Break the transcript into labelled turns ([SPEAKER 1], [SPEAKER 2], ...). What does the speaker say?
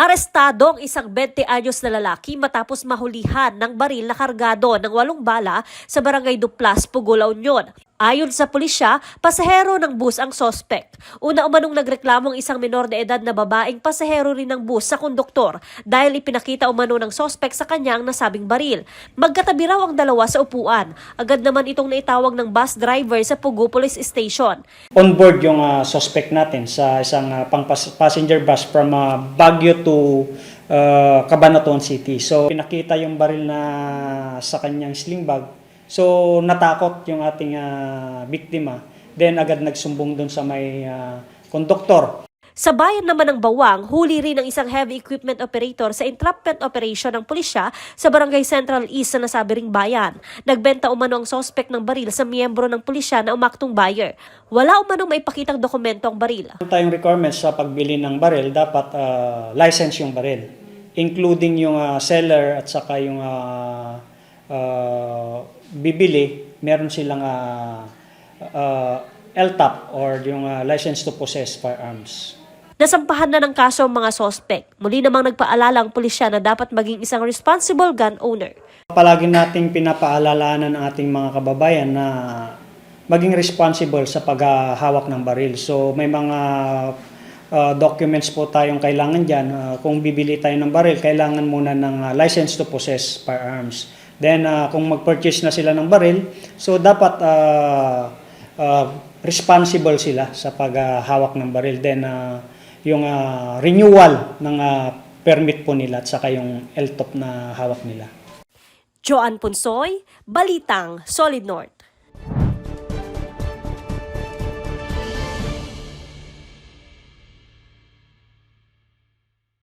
[SPEAKER 1] Arestado ang isang 20 anyos na lalaki matapos mahulihan ng baril na kargado ng walong bala sa barangay Duplas, Pugo, La Union. Ayon sa pulisya, pasahero ng bus ang sospek. Una umanong nagreklamo ang isang minor de edad na babaeng pasahero rin ng bus sa konduktor dahil ipinakita umano ng sospek sa kanyang nasabing baril. Magkatabi raw ang dalawa sa upuan. Agad naman itong naitawag ng bus driver sa Pugo Police Station.
[SPEAKER 2] on board yung ah, suspect natin sa isang ah, pang pas- passenger bus from ah, Baguio to ah, Cabanatuan City. So pinakita yung baril na sa kanyang sling bag. So natakot yung ating ah, biktima. Then agad nagsumbong doon sa may ah, konduktor.
[SPEAKER 1] Sa bayan naman ng Bawang, huli rin ang isang heavy equipment operator sa entrapment operation ng pulisya sa Barangay Central East sa nasabi ring bayan. Nagbenta umano ang sospek ng baril sa miyembro ng pulisya na umaktong buyer. Wala umano maipakitang dokumento ang baril.
[SPEAKER 2] Meron tayong requirements sa pagbili ng baril, dapat ah, license yung baril. Including yung ah, seller at saka yung ah, ah, bibili, meron silang ah, ah, LTAP or yung ah, license to possess firearms.
[SPEAKER 1] Nasampahan na ng kaso ang mga sospek. Muli namang nagpaalala ang pulisya na dapat maging isang responsible gun owner.
[SPEAKER 2] Palagi nating pinapaalalanan ng ating mga kababayan na maging responsible sa paghahawak ng baril. So may mga uh, documents po tayong kailangan dyan. Uh, kung bibili tayo ng baril, kailangan muna ng uh, license to possess firearms. Then uh, kung mag-purchase na sila ng baril, so dapat uh, uh, responsible sila sa paghahawak ng baril. Then uh, yung uh, renewal ng uh, permit po nila at saka yung LTOP na hawak nila.
[SPEAKER 1] Joan Punsoy, Balitang, Solid North.